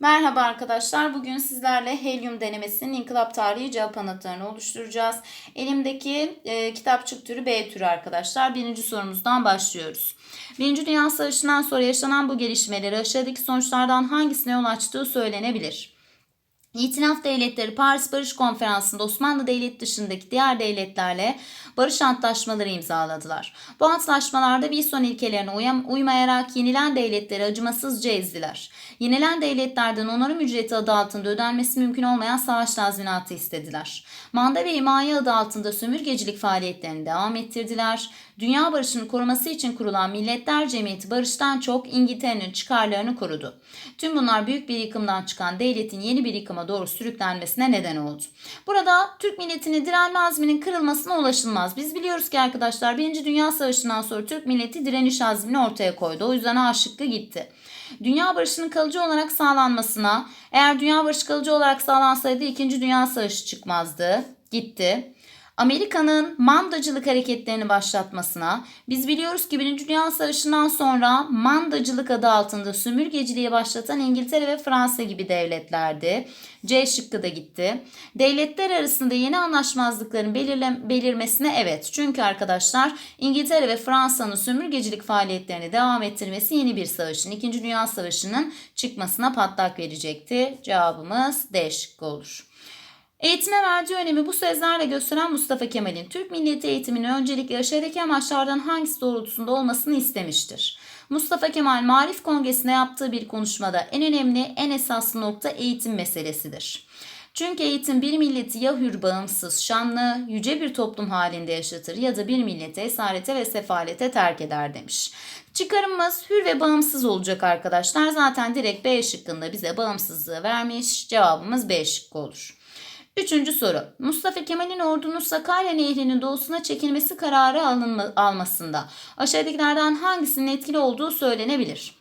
Merhaba arkadaşlar. Bugün sizlerle helyum denemesinin inkılap tarihi cevap anahtarını oluşturacağız. Elimdeki e, kitapçık türü B türü arkadaşlar. Birinci sorumuzdan başlıyoruz. Birinci Dünya Savaşı'ndan sonra yaşanan bu gelişmeleri aşağıdaki sonuçlardan hangisine yol açtığı söylenebilir? İtilaf Devletleri Paris Barış Konferansı'nda Osmanlı Devleti dışındaki diğer devletlerle barış antlaşmaları imzaladılar. Bu antlaşmalarda Wilson ilkelerine uyam- uymayarak yenilen devletleri acımasızca ezdiler. Yenilen devletlerden onarım ücreti adı altında ödenmesi mümkün olmayan savaş tazminatı istediler. Manda ve himaye adı altında sömürgecilik faaliyetlerini devam ettirdiler. Dünya barışını koruması için kurulan Milletler Cemiyeti barıştan çok İngiltere'nin çıkarlarını korudu. Tüm bunlar büyük bir yıkımdan çıkan devletin yeni bir yıkıma doğru sürüklenmesine neden oldu. Burada Türk milletinin direnme azminin kırılmasına ulaşılmaz. Biz biliyoruz ki arkadaşlar 1. Dünya Savaşı'ndan sonra Türk milleti direniş azmini ortaya koydu. O yüzden A şıkkı gitti. Dünya barışının kalıcı olarak sağlanmasına eğer dünya barışı kalıcı olarak sağlansaydı 2. Dünya Savaşı çıkmazdı. Gitti. Amerika'nın mandacılık hareketlerini başlatmasına, biz biliyoruz ki Birinci Dünya Savaşı'ndan sonra mandacılık adı altında sömürgeciliği başlatan İngiltere ve Fransa gibi devletlerdi. C şıkkı da gitti. Devletler arasında yeni anlaşmazlıkların belirle, belirmesine evet. Çünkü arkadaşlar İngiltere ve Fransa'nın sömürgecilik faaliyetlerini devam ettirmesi yeni bir savaşın, İkinci Dünya Savaşı'nın çıkmasına patlak verecekti. Cevabımız D şıkkı olur. Eğitime verdiği önemi bu sözlerle gösteren Mustafa Kemal'in Türk milleti eğitiminin öncelikle aşağıdaki amaçlardan hangisi doğrultusunda olmasını istemiştir. Mustafa Kemal Marif Kongresi'nde yaptığı bir konuşmada en önemli, en esaslı nokta eğitim meselesidir. Çünkü eğitim bir milleti ya hür, bağımsız, şanlı, yüce bir toplum halinde yaşatır ya da bir milleti esarete ve sefalete terk eder demiş. Çıkarımımız hür ve bağımsız olacak arkadaşlar. Zaten direkt B şıkkında bize bağımsızlığı vermiş. Cevabımız B şıkkı olur. Üçüncü soru. Mustafa Kemal'in ordunun Sakarya Nehri'nin doğusuna çekilmesi kararı alınma, almasında aşağıdakilerden hangisinin etkili olduğu söylenebilir?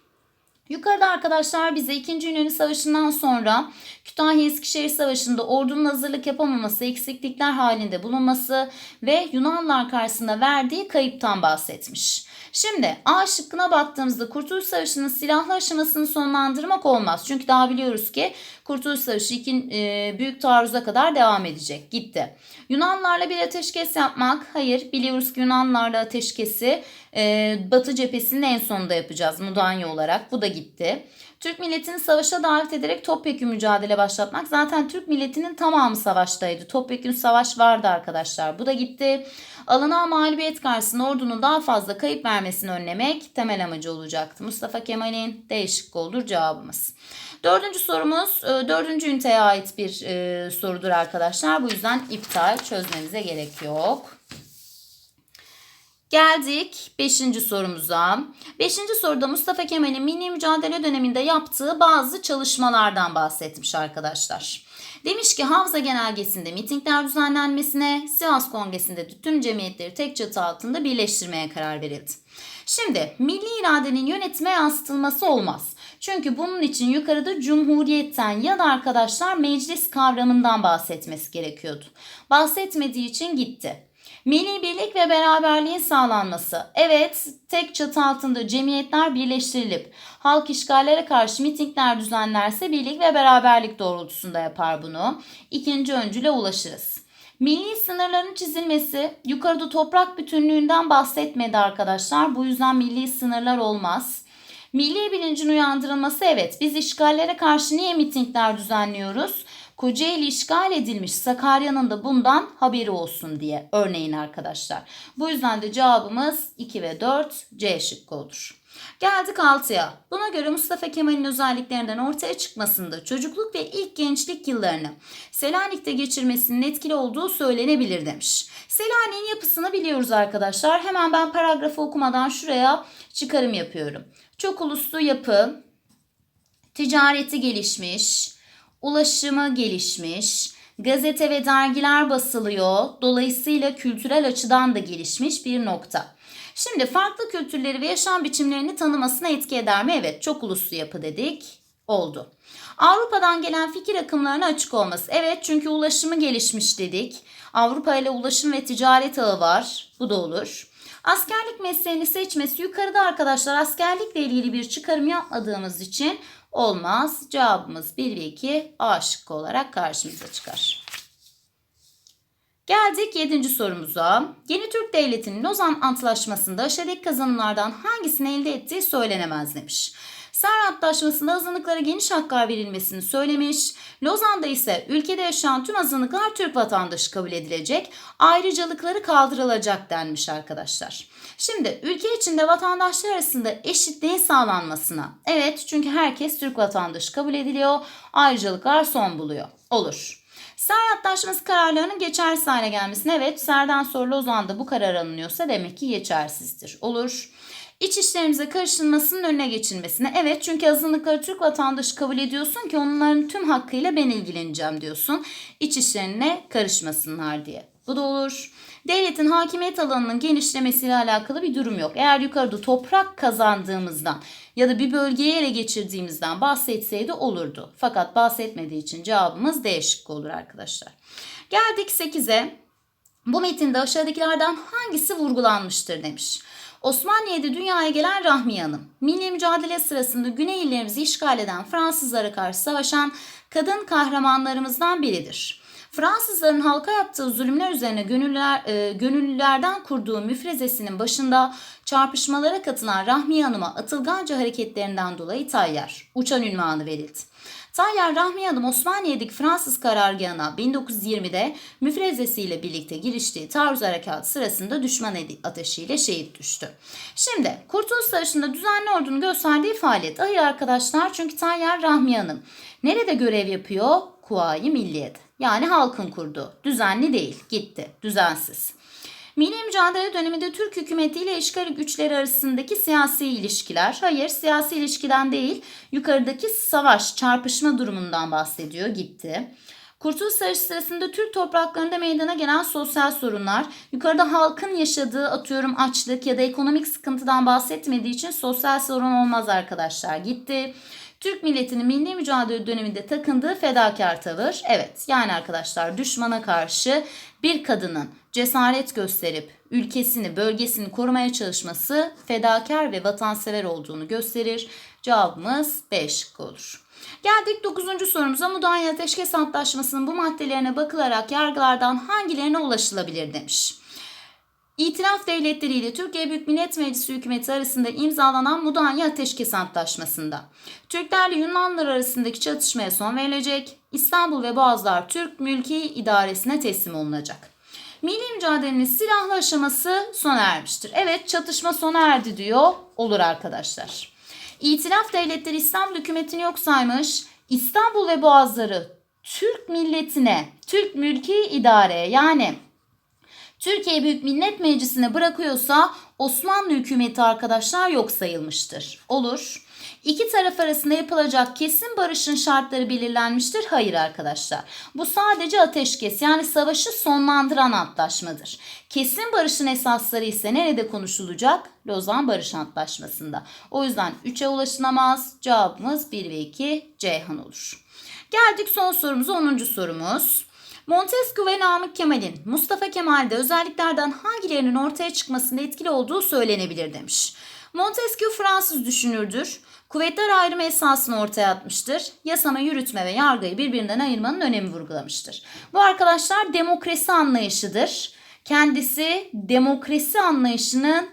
Yukarıda arkadaşlar bize 2. Yunani Savaşı'ndan sonra Kütahya Eskişehir Savaşı'nda ordunun hazırlık yapamaması, eksiklikler halinde bulunması ve Yunanlılar karşısında verdiği kayıptan bahsetmiş. Şimdi A şıkkına baktığımızda Kurtuluş Savaşı'nın silahlı aşamasını sonlandırmak olmaz. Çünkü daha biliyoruz ki Kurtuluş Savaşı iki, e, büyük taarruza kadar devam edecek. Gitti. Yunanlarla bir ateşkes yapmak. Hayır biliyoruz ki Yunanlarla ateşkesi e, Batı cephesinin en sonunda yapacağız Mudanya olarak. Bu da gitti. Türk milletini savaşa davet ederek topyekun mücadele başlatmak. Zaten Türk milletinin tamamı savaştaydı. Topyekun savaş vardı arkadaşlar. Bu da gitti. Alınan mağlubiyet karşısında ordunun daha fazla kayıp vermesini önlemek temel amacı olacaktı. Mustafa Kemal'in değişik olur cevabımız. Dördüncü sorumuz e, dördüncü üniteye ait bir e, sorudur arkadaşlar. Bu yüzden iptal çözmenize gerek yok. Geldik 5. sorumuza. 5. soruda Mustafa Kemal'in milli mücadele döneminde yaptığı bazı çalışmalardan bahsetmiş arkadaşlar. Demiş ki Havza Genelgesi'nde mitingler düzenlenmesine, Sivas Kongresi'nde de tüm cemiyetleri tek çatı altında birleştirmeye karar verildi. Şimdi milli iradenin yönetime yansıtılması olmaz. Çünkü bunun için yukarıda cumhuriyetten ya da arkadaşlar meclis kavramından bahsetmesi gerekiyordu. Bahsetmediği için gitti. Milli birlik ve beraberliğin sağlanması. Evet, tek çatı altında cemiyetler birleştirilip halk işgallere karşı mitingler düzenlerse birlik ve beraberlik doğrultusunda yapar bunu. İkinci öncüle ulaşırız. Milli sınırların çizilmesi yukarıda toprak bütünlüğünden bahsetmedi arkadaşlar. Bu yüzden milli sınırlar olmaz. Milli bilincin uyandırılması evet biz işgallere karşı niye mitingler düzenliyoruz? Kocaeli işgal edilmiş Sakarya'nın da bundan haberi olsun diye örneğin arkadaşlar. Bu yüzden de cevabımız 2 ve 4 C şıkkı olur. Geldik 6'ya. Buna göre Mustafa Kemal'in özelliklerinden ortaya çıkmasında çocukluk ve ilk gençlik yıllarını Selanik'te geçirmesinin etkili olduğu söylenebilir demiş. Selanik'in yapısını biliyoruz arkadaşlar. Hemen ben paragrafı okumadan şuraya çıkarım yapıyorum. Çok uluslu yapı, ticareti gelişmiş, ulaşımı gelişmiş, gazete ve dergiler basılıyor. Dolayısıyla kültürel açıdan da gelişmiş bir nokta. Şimdi farklı kültürleri ve yaşam biçimlerini tanımasına etki eder mi? Evet, çok uluslu yapı dedik. Oldu. Avrupa'dan gelen fikir akımlarına açık olması. Evet çünkü ulaşımı gelişmiş dedik. Avrupa ile ulaşım ve ticaret ağı var. Bu da olur. Askerlik mesleğini seçmesi yukarıda arkadaşlar askerlikle ilgili bir çıkarım yapmadığımız için Olmaz. Cevabımız 1 ve 2 A şıkkı olarak karşımıza çıkar. Geldik 7. sorumuza. Yeni Türk Devleti'nin Lozan Antlaşması'nda aşağıdaki kazanımlardan hangisini elde ettiği söylenemez demiş. Ser Antlaşması'nda azınlıklara geniş haklar verilmesini söylemiş. Lozan'da ise ülkede yaşayan tüm azınlıklar Türk vatandaşı kabul edilecek, ayrıcalıkları kaldırılacak denmiş arkadaşlar. Şimdi ülke içinde vatandaşlar arasında eşitliğin sağlanmasına. Evet çünkü herkes Türk vatandaşı kabul ediliyor, ayrıcalıklar son buluyor. Olur. Ser Antlaşması kararlarının geçersiz hale gelmesine evet Ser'den sonra Lozan'da bu karar alınıyorsa demek ki geçersizdir. Olur. İç işlerimize karışılmasının önüne geçilmesine evet çünkü azınlıkları Türk vatandaşı kabul ediyorsun ki onların tüm hakkıyla ben ilgileneceğim diyorsun. İç işlerine karışmasınlar diye. Bu da olur. Devletin hakimiyet alanının genişlemesiyle alakalı bir durum yok. Eğer yukarıda toprak kazandığımızdan ya da bir bölgeyi ele geçirdiğimizden bahsetseydi olurdu. Fakat bahsetmediği için cevabımız D şıkkı olur arkadaşlar. Geldik 8'e. Bu metinde aşağıdakilerden hangisi vurgulanmıştır demiş. Osmaniye'de dünyaya gelen Rahmiye Hanım, milli mücadele sırasında Güney illerimizi işgal eden Fransızlara karşı savaşan kadın kahramanlarımızdan biridir. Fransızların halka yaptığı zulümler üzerine gönüller, e, gönüllülerden kurduğu müfrezesinin başında çarpışmalara katılan Rahmiye Hanım'a atılganca hareketlerinden dolayı Tayyar, uçan ünvanı verildi. Tayyar Rahmiye Hanım Osmaniye'deki Fransız karargahına 1920'de müfrezesiyle birlikte giriştiği taarruz harekatı sırasında düşman ateşiyle şehit düştü. Şimdi Kurtuluş Savaşı'nda düzenli ordunun gösterdiği faaliyet. Hayır arkadaşlar çünkü Tayyar Rahmiye Hanım nerede görev yapıyor? Kuvayi Milliye'de. Yani halkın kurduğu. Düzenli değil. Gitti. Düzensiz. Milli mücadele döneminde Türk hükümeti ile işgal güçleri arasındaki siyasi ilişkiler. Hayır siyasi ilişkiden değil yukarıdaki savaş, çarpışma durumundan bahsediyor gitti. Kurtuluş Savaşı sırasında Türk topraklarında meydana gelen sosyal sorunlar, yukarıda halkın yaşadığı atıyorum açlık ya da ekonomik sıkıntıdan bahsetmediği için sosyal sorun olmaz arkadaşlar gitti. Türk milletinin milli mücadele döneminde takındığı fedakar tavır. Evet yani arkadaşlar düşmana karşı bir kadının cesaret gösterip ülkesini, bölgesini korumaya çalışması fedakar ve vatansever olduğunu gösterir. Cevabımız B şıkkı olur. Geldik 9. sorumuza. Mudanya Ateşkes Antlaşması'nın bu maddelerine bakılarak yargılardan hangilerine ulaşılabilir demiş. İtilaf devletleri ile Türkiye Büyük Millet Meclisi hükümeti arasında imzalanan Mudanya Ateşkes Antlaşması'nda Türklerle Yunanlılar arasındaki çatışmaya son verilecek, İstanbul ve Boğazlar Türk Mülki İdaresi'ne teslim olunacak. Milli mücadelenin silahlı aşaması sona ermiştir. Evet çatışma sona erdi diyor. Olur arkadaşlar. İtilaf devletleri İstanbul hükümetini yok saymış. İstanbul ve Boğazları Türk milletine, Türk mülki idareye yani Türkiye Büyük Millet Meclisi'ne bırakıyorsa Osmanlı hükümeti arkadaşlar yok sayılmıştır. Olur. İki taraf arasında yapılacak kesin barışın şartları belirlenmiştir. Hayır arkadaşlar. Bu sadece ateşkes yani savaşı sonlandıran antlaşmadır. Kesin barışın esasları ise nerede konuşulacak? Lozan Barış Antlaşması'nda. O yüzden 3'e ulaşılamaz. Cevabımız 1 ve 2 Ceyhan olur. Geldik son sorumuza 10. sorumuz. Montesquieu ve Namık Kemal'in Mustafa Kemal'de özelliklerden hangilerinin ortaya çıkmasında etkili olduğu söylenebilir demiş. Montesquieu Fransız düşünürdür. Kuvvetler ayrımı esasını ortaya atmıştır. Yasama, yürütme ve yargıyı birbirinden ayırmanın önemi vurgulamıştır. Bu arkadaşlar demokrasi anlayışıdır. Kendisi demokrasi anlayışının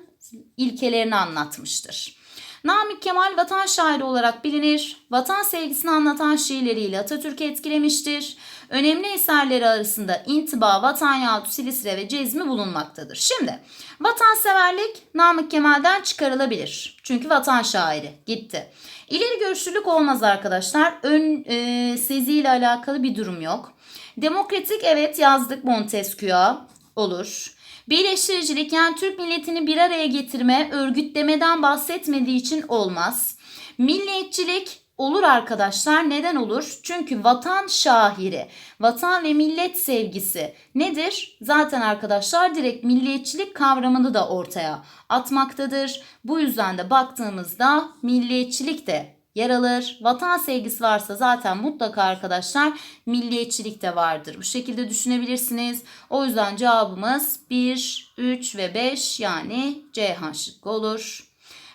ilkelerini anlatmıştır. Namık Kemal vatan şairi olarak bilinir. Vatan sevgisini anlatan şiirleriyle Atatürk'ü etkilemiştir. Önemli eserleri arasında İntiba, Vatan Yahut Silistre ve Cezmi bulunmaktadır. Şimdi vatanseverlik Namık Kemal'den çıkarılabilir. Çünkü vatan şairi gitti. İleri görüşlülük olmaz arkadaşlar. Ön e, seziyle alakalı bir durum yok. Demokratik evet yazdık Montesquieu'a olur. Birleştiricilik yani Türk milletini bir araya getirme, örgütlemeden bahsetmediği için olmaz. Milliyetçilik olur arkadaşlar. Neden olur? Çünkü vatan şahiri, vatan ve millet sevgisi nedir? Zaten arkadaşlar direkt milliyetçilik kavramını da ortaya atmaktadır. Bu yüzden de baktığımızda milliyetçilik de yer alır. Vatan sevgisi varsa zaten mutlaka arkadaşlar milliyetçilik de vardır. Bu şekilde düşünebilirsiniz. O yüzden cevabımız 1, 3 ve 5 yani C şıkkı olur.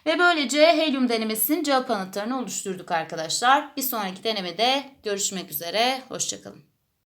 Ve böylece helyum denemesinin cevap anahtarını oluşturduk arkadaşlar. Bir sonraki denemede görüşmek üzere. Hoşçakalın.